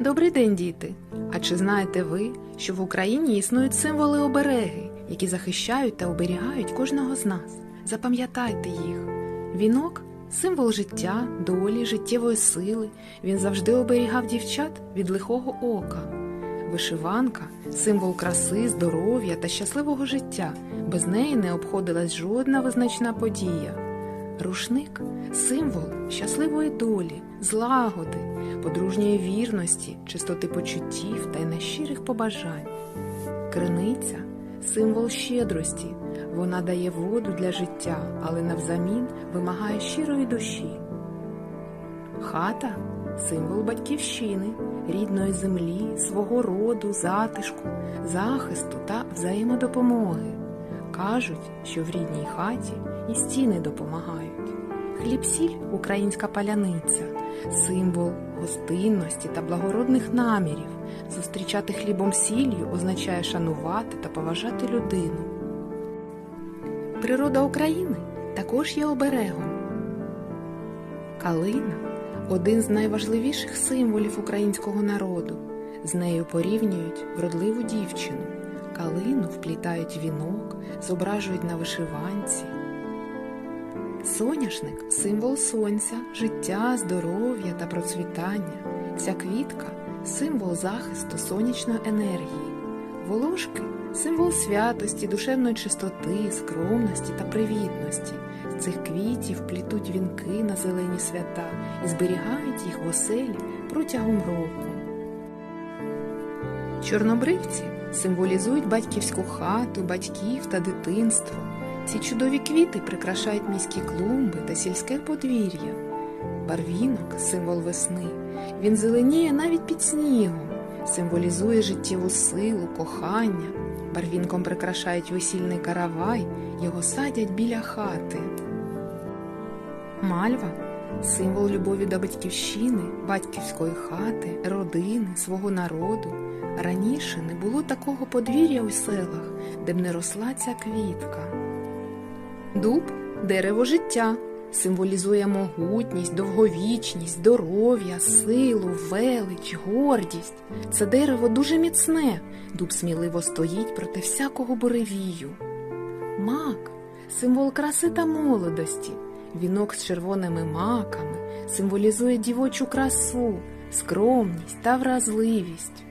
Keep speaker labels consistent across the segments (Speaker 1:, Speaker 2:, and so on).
Speaker 1: Добрий день, діти! А чи знаєте ви, що в Україні існують символи обереги, які захищають та оберігають кожного з нас? Запам'ятайте їх. Вінок символ життя, долі, життєвої сили. Він завжди оберігав дівчат від лихого ока. Вишиванка символ краси, здоров'я та щасливого життя. Без неї не обходилась жодна визначна подія. Рушник символ щасливої долі, злагоди, подружньої вірності, чистоти почуттів та й найщирих побажань. Криниця символ щедрості. Вона дає воду для життя, але навзамін вимагає щирої душі. Хата символ батьківщини, рідної землі, свого роду, затишку, захисту та взаємодопомоги. Кажуть, що в рідній хаті і стіни допомагають. Хліб-сіль – українська паляниця, символ гостинності та благородних намірів. Зустрічати хлібом сіллю означає шанувати та поважати людину. Природа України також є оберегом. Калина один з найважливіших символів українського народу. З нею порівнюють вродливу дівчину. Калину вплітають вінок, зображують на вишиванці. Соняшник символ сонця, життя, здоров'я та процвітання. Ця квітка символ захисту сонячної енергії. Волошки символ святості, душевної чистоти, скромності та привітності. З цих квітів плітуть вінки на зелені свята і зберігають їх в оселі протягом року. Чорнобривці символізують батьківську хату, батьків та дитинство. Ці чудові квіти прикрашають міські клумби та сільське подвір'я. Барвінок символ весни. Він зеленіє навіть під снігом, символізує життєву силу, кохання. Барвінком прикрашають весільний каравай, його садять біля хати. Мальва символ любові до батьківщини, батьківської хати, родини, свого народу. Раніше не було такого подвір'я у селах, де б не росла ця квітка. Дуб дерево життя, символізує могутність, довговічність, здоров'я, силу, велич, гордість. Це дерево дуже міцне, дуб сміливо стоїть проти всякого буревію. Мак символ краси та молодості, вінок з червоними маками символізує дівочу красу, скромність та вразливість.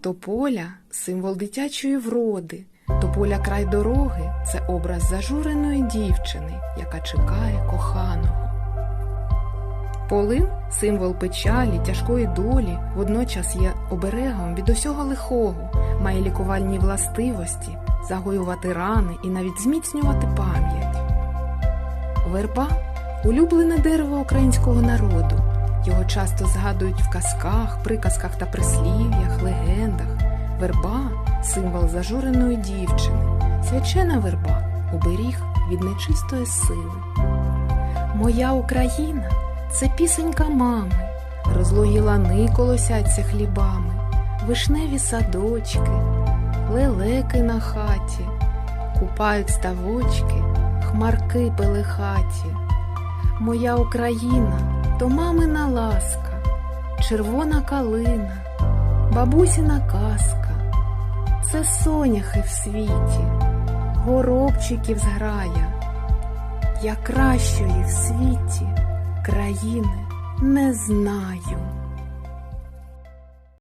Speaker 1: Тополя символ дитячої вроди. Тополя край дороги це образ зажуреної дівчини, яка чекає коханого. Полин символ печалі, тяжкої долі, водночас є оберегом від усього лихого, має лікувальні властивості, загоювати рани і навіть зміцнювати пам'ять. Верба улюблене дерево українського народу. Його часто згадують в казках, приказках та прислів'ях, легендах. Верба символ зажуреної дівчини, свячена верба оберіг від нечистої сили. Моя Україна це пісенька мами, розлогі лани колосяться хлібами, вишневі садочки, лелеки на хаті, купають ставочки, хмарки пелехаті. Моя Україна то мамина ласка, червона калина, бабусіна казка, це соняхи в світі, горобчиків зграя. Я кращої в світі країни не знаю.